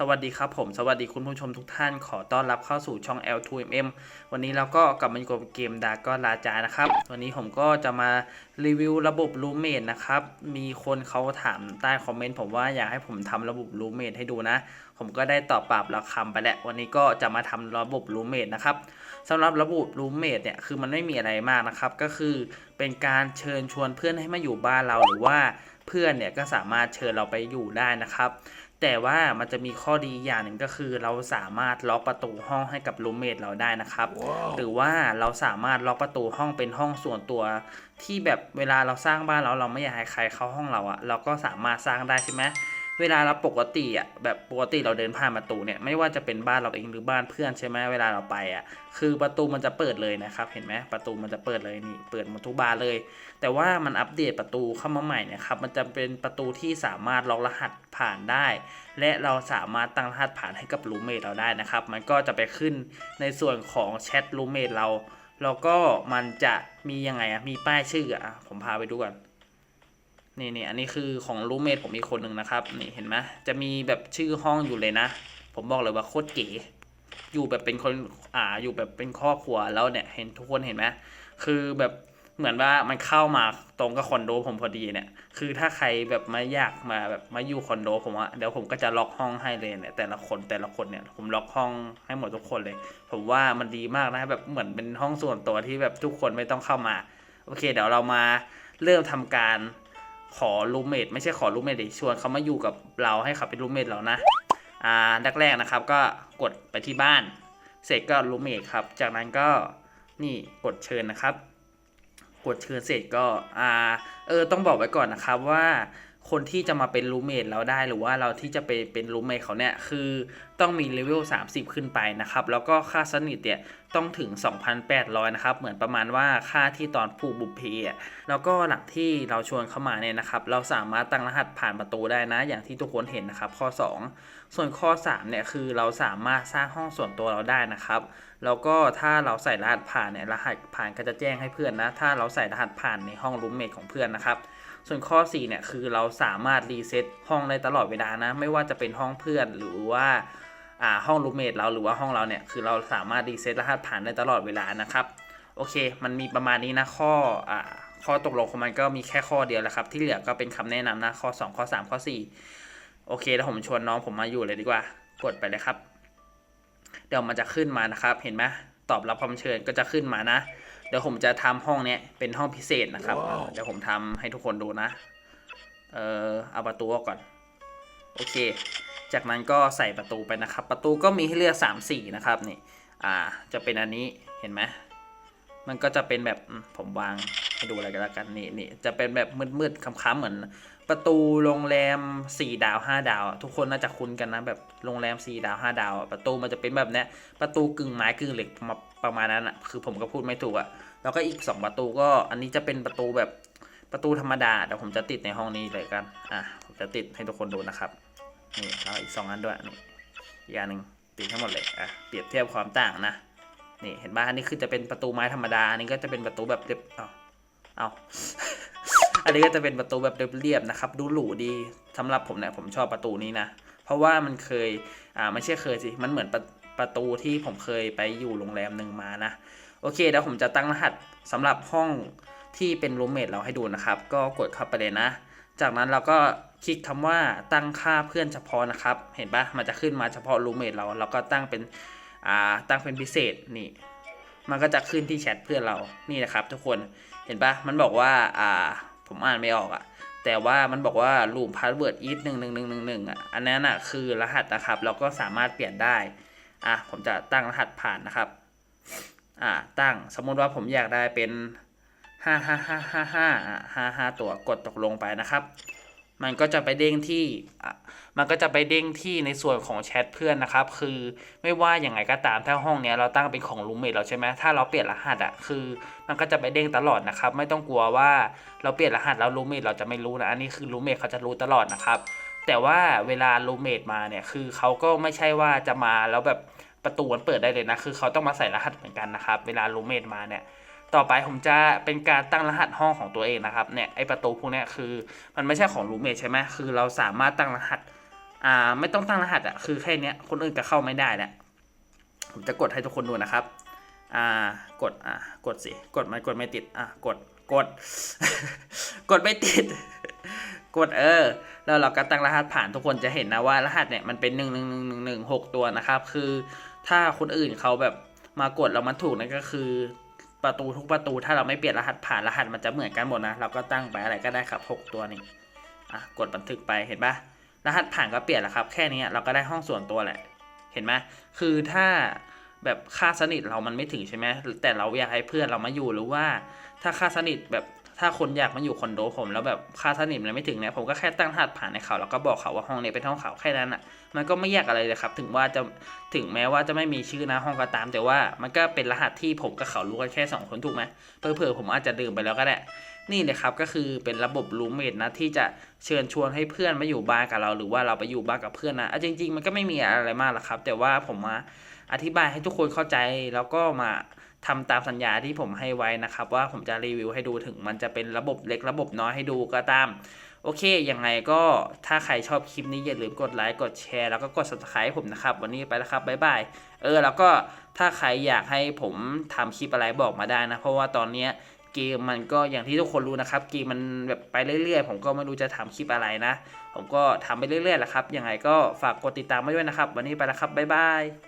สวัสดีครับผมสวัสดีคุณผู้ชมทุกท่านขอต้อนรับเข้าสู่ช่อง L2MM วันนี้เราก็กลับมาอยู่กับเกมดาก็ลาจานะครับ วันนี้ผมก็จะมารีวิวระบบ Roommate นะครับ มีคนเขาถามใต้คอมเมนต์ผมว่าอยากให้ผมทำระบบ Roommate ให้ดูนะ ผมก็ได้ตอบปรับแล้วคำไปแล้ว วันนี้ก็จะมาทำระบบ Roommate นะครับสำหรับระบบ Roommate เนี่ยคือมันไม่มีอะไรมากนะครับ ก็คือเป็นการเชิญชวนเพื่อนให้มาอยู่บ้านเราหรือว่าเพื่อนเนี่ยก็สามารถเชิญเราไปอยู่ได้นะครับ แต่ว่ามันจะมีข้อดีอย่างหนึ่งก็คือเราสามารถล็อกประตูห้องให้กับรูมเมทเราได้นะครับหรือว่าเราสามารถล็อกประตูห้องเป็นห้องส่วนตัว ที่แบบเวลาเราสร้างบ้านแล้วเราไม่อยากให้ใครเข้าห้องเราอะเราก็สามารถสร้างได้ใช่ไหม เวลาเราปกติอะแบบปกติเราเดินผ่านประตูเนี่ยไม่ว่าจะเป็นบ้านเราเองหรือบ้านเพื่อนใช่ไหมเวลาเราไปอะคือประตูมันจะเปิดเลยนะครับ เห็นไหมประตูมันจะเปิดเลยนี่เปิดหมดทุกบานเลย แต่ว่ามันอัปเดตประตูเข้ามาใหม่เนี่ยครับมันจะเป็นประตูที่สามารถล็อกรหัสผ่านได้ และเราสามารถตั้งรหัสผ่านให้กับรูเมทเราได้นะครับ มันก็จะไปขึ้นในส่วนของแชทรูเมทเราแล้วก็มันจะมียังไงอะมีป้ายชื่ออะผมพาไปดูก่อน นี่นี่อันนี้คือของรูเมทผมอีกคนหนึ่งนะครับ นี่เห็นไหมจะมีแบบชื่อห้องอยู่เลยนะ ผมบอกเลยว่าโคตรเก๋ อยู่แบบเป็นคนอ่าอยู่แบบเป็นครอบครัวแล้วเนี่ย เห็นทุกคนเห็นไหมคือแบบเหมือนว่ามันเข้ามาตรงกับคอนโดผมพอดีเนี่ย คือถ้าใครแบบมาอยากมาแบบมาอยู่คอนโดผมว่าเดี๋ยวผมก็จะล็อกห้องให้เลยเนี่ยแต่ละคนแต่ละคนเนี่ยผมล็อกห้องให้หมดทุกคนเลย ผมว่ามันดีมากนะแบบเหมือนเป็นห้องส่วนตัวที่แบบทุกคนไม่ต้องเข้ามา โอเค เดี๋ยวเรามาเริ่มทำการ ขอรูเมทไม่ใช่ขอรูเมทดิชวนเขามาอยู่กับเราให้เขาเป็นรูเมทเรานะอ่าแรกๆนะครับก็กดไปที่บ้าน เสร็จก็รูเมทครับ จากนั้นก็นี่กดเชิญนะครับ กดเชิญเสร็จก็อ่าเออต้องบอกไว้ก่อนนะครับว่า คนที่จะมาเป็นรูเมทเราได้หรือว่าเราที่จะไปเป็นรูเมทเขาเนี่ยคือต้องมีเลเวล30 ขึ้นไปนะครับ แล้วก็ค่าสนิทเนี่ยต้องถึง 2,800 นะครับ เหมือนประมาณว่าค่าที่ตอนผูกบุพเพะแล้วก็หลังที่เราชวนเข้ามาเนี่ยนะครับ เราสามารถตั้งรหัสผ่านประตูได้นะ อย่างที่ทุกคนเห็นนะครับ ข้อ 2 ส่วนข้อ 3 เนี่ยคือเราสามารถสร้างห้องส่วนตัวเราได้นะครับ แล้วก็ถ้าเราใส่รหัสผ่านเนี่ยรหัสผ่านก็จะแจ้งให้เพื่อนนะ ถ้าเราใส่รหัสผ่านในห้องรูมเมทของเพื่อนนะครับ ส่วนข้อ 4 เนี่ย คือเราสามารถรีเซ็ตห้องได้ตลอดเวลานะ ไม่ว่าจะเป็นห้องเพื่อนหรือว่าอ่าห้องรูมเมทเราหรือว่าห้องเราเนี่ย คือเราสามารถรีเซ็ตรหัสผ่านได้ตลอดเวลานะครับ โอเค มันมีประมาณนี้นะข้ออ่าข้อตกลงของมันก็มีแค่ข้อเดียวแหละครับ ที่เหลือก็เป็นคำแนะนำนะข้อ 2 ข้อ 3 ข้อ 4 โอเค แล้วผมชวนน้องผมมาอยู่เลยดีกว่า กดไปเลยครับ เดี๋ยวมันจะขึ้นมานะครับ เห็นไหมตอบรับคำเชิญก็จะขึ้นมานะ เดี๋ยวผมจะทำห้องเนี้ยเป็นห้องพิเศษนะครับว้าวเดี๋ยวผมทำให้ทุกคนดูนะ เออเอาประตูออกก่อน โอเค จากนั้นก็ใส่ประตูไปนะครับ ประตูก็มีให้เลือก3สีนะครับนี่ อ่า จะเป็นอันนี้ เห็นไหมมันก็จะเป็นแบบอืมผมวาง ให้ดูอะไรกันแล้วกันนี่นี่จะเป็นแบบมืดๆค้ำๆเหมือน ประตูโรงแรม 4 ดาว 5 ดาว ทุกคนน่าจะคุ้นกันนะแบบโรงแรม 4 ดาว 5 ดาวประตูมันจะเป็นแบบเนี้ยประตูกึ่งไม้กึ่งเหล็กมาประมาณนั้นอะคือผมก็พูดไม่ถูกอะแล้วก็อีก 2 ประตูก็อันนี้จะเป็นประตูแบบประตูธรรมดาเดี๋ยวผมจะติดในห้องนี้เลยกันอะผมจะติดให้ทุกคนดูนะครับนี่เอาอีกสองอันด้วยนี่อีกอันหนึ่งติดทั้งหมดเลยอะเปรียบเทียบความต่างนะนี่เห็นป่ะอันนี้คือจะเป็นประตูไม้ธรรมดาอันนี้ก็จะเป็นประตูแบบเรียบเอา เอาอันนี้ก็จะเป็นประตูแบบเรียบๆนะครับ ดูหรูดีสำหรับผมเนี่ยผมชอบประตูนี้นะ เพราะว่ามันเคยอ่าไม่ใช่เคยสิมันเหมือนประประตูที่ผมเคยไปอยู่โรงแรมหนึ่งมานะโอเคเดี๋ยวผมจะตั้งรหัสสำหรับห้องที่เป็นรูมเมทเราให้ดูนะครับ ก็กดเข้าไปเลยนะ จากนั้นเราก็คลิกคำว่าตั้งค่าเพื่อนเฉพาะนะครับ เห็นปะมันจะขึ้นมาเฉพาะรูมเมทเรา เราก็ตั้งเป็นอ่าตั้งเป็นพิเศษนี่ มันก็จะขึ้นที่แชทเพื่อนเรานี่นะครับ ทุกคนเห็นปะมันบอกว่าอ่าผมอ่านไม่ออกอะแต่ว่ามันบอกว่า room password is หนึ่งหนึ่งหนึ่งหนึ่งหนึ่งอะอันนั้นอะคือรหัสนะครับเราก็สามารถเปลี่ยนได้อะผมจะตั้งรหัสผ่านนะครับอ่าตั้งสมมุติว่าผมอยากได้เป็นห้าห้าห้าห้าห้าห้าห้าตัวกดตกลงไปนะครับ มันก็จะไปเด้งที่ มันก็จะไปเด้งที่ในส่วนของแชทเพื่อนนะครับ คือไม่ว่าอย่างไงก็ตามถ้าห้องเนี้ยเราตั้งเป็นของรูมเมทเราใช่ไหมถ้าเราเปลี่ยนรหัสอะคือ มันก็จะไปเด้งตลอดนะครับ ไม่ต้องกลัวว่าเราเปลี่ยนรหัสแล้วรูมเมทเราจะไม่รู้นะอันนี้คือรูมเมทเขาจะรู้ตลอดนะครับแต่ว่าเวลารูมเมทมาเนี่ยคือเขาก็ไม่ใช่ว่าจะมาแล้วแบบประตูมันเปิดได้เลยนะคือเขาต้องมาใส่รหัสเหมือนกันนะครับ เวลารูมเมทมาเนี่ย ต่อไปผมจะเป็นการตั้งรหัสห้องของตัวเองนะครับเนี่ยไอประตูพวกนี้คือมันไม่ใช่ของรูมเมทใช่ไหมคือเราสามารถตั้งรหัสอ่าไม่ต้องตั้งรหัสอะคือแค่เนี้ยคนอื่นก็เข้าไม่ได้แหละผมจะกดให้ทุกคนดูนะครับอ่ากดอ่ากดสิกดมันกดไม่ติดอะกดกด กดไม่ติด กดเออ แล้วเราก็ตั้งรหัสผ่านทุกคนจะเห็นนะว่ารหัสเนี่ยมันเป็นหนึ่งหนึ่งหนึ่งหนึ่งหนึ่งหกตัวนะครับ คือถ้าคนอื่นเขาแบบมากดเรามันถูกนั่นก็คือ ประตูทุกประตูถ้าเราไม่เปลี่ยนรหัสผ่านรหัสมันจะเหมือนกันหมดนะ เราก็ตั้งไปอะไรก็ได้ครับหกตัวนี่อะกดบันทึกไปเห็นปะรหัสผ่านก็เปลี่ยนแล้วครับ แค่นี้เราก็ได้ห้องส่วนตัวแหละ เห็นไหมคือถ้าแบบค่าสนิทเรามันไม่ถึงใช่ไหมแต่เราอยากให้เพื่อนเรามาอยู่หรือว่า ถ้าค่าสนิทแบบ ถ้าคนอยากมาอยู่คอนโดผมแล้วแบบค่าสนิทมันไม่ถึงเนี่ยผมก็แค่ตั้งรหัสผ่านในเขาแล้วก็บอกเขาว่าห้องนี้เป็นห้องเขาแค่นั้นอะ มันก็ไม่ยากอะไรเลยครับ ถึงว่าจะถึงแม้ว่าจะไม่มีชื่อนะห้องก็ตาม แต่ว่ามันก็เป็นรหัสที่ผมกับเขารู้กันแค่สองคนถูกไหมเผื่อผมอาจจะดื่มไปแล้วก็ได้นี่เลยครับก็คือเป็นระบบรูมเมทนะที่จะเชิญชวนให้เพื่อนมาอยู่บ้านกับเรา หรือว่าเราไปอยู่บ้านกับเพื่อนนะอะจริง ๆ มันก็ไม่มีอะไรมากหรอกครับ แต่ว่าผมมาอธิบายให้ทุกคนเข้าใจแล้วก็มา ทำตามสัญญาที่ผมให้ไว้นะครับ ว่าผมจะรีวิวให้ดูถึงมันจะเป็นระบบเล็กระบบน้อยให้ดูก็ตาม โอเค ยังไงก็ถ้าใครชอบคลิปนี้อย่าลืมกดไลค์กดแชร์แล้วก็กด subscribe ผมนะครับ วันนี้ไปแล้วครับบ๊ายบายเออแล้วก็ถ้าใครอยากให้ผมทำคลิปอะไรบอกมาได้นะ เพราะว่าตอนเนี้ยเกมมันก็อย่างที่ทุกคนรู้นะครับเกมมันแบบไปเรื่อยๆ ผมก็ไม่รู้จะทำคลิปอะไรนะ ผมก็ทำไปเรื่อยๆแหละครับยังไงก็ฝากกดติดตามไว้ด้วยนะครับ วันนี้ไปแล้วครับบ๊ายบาย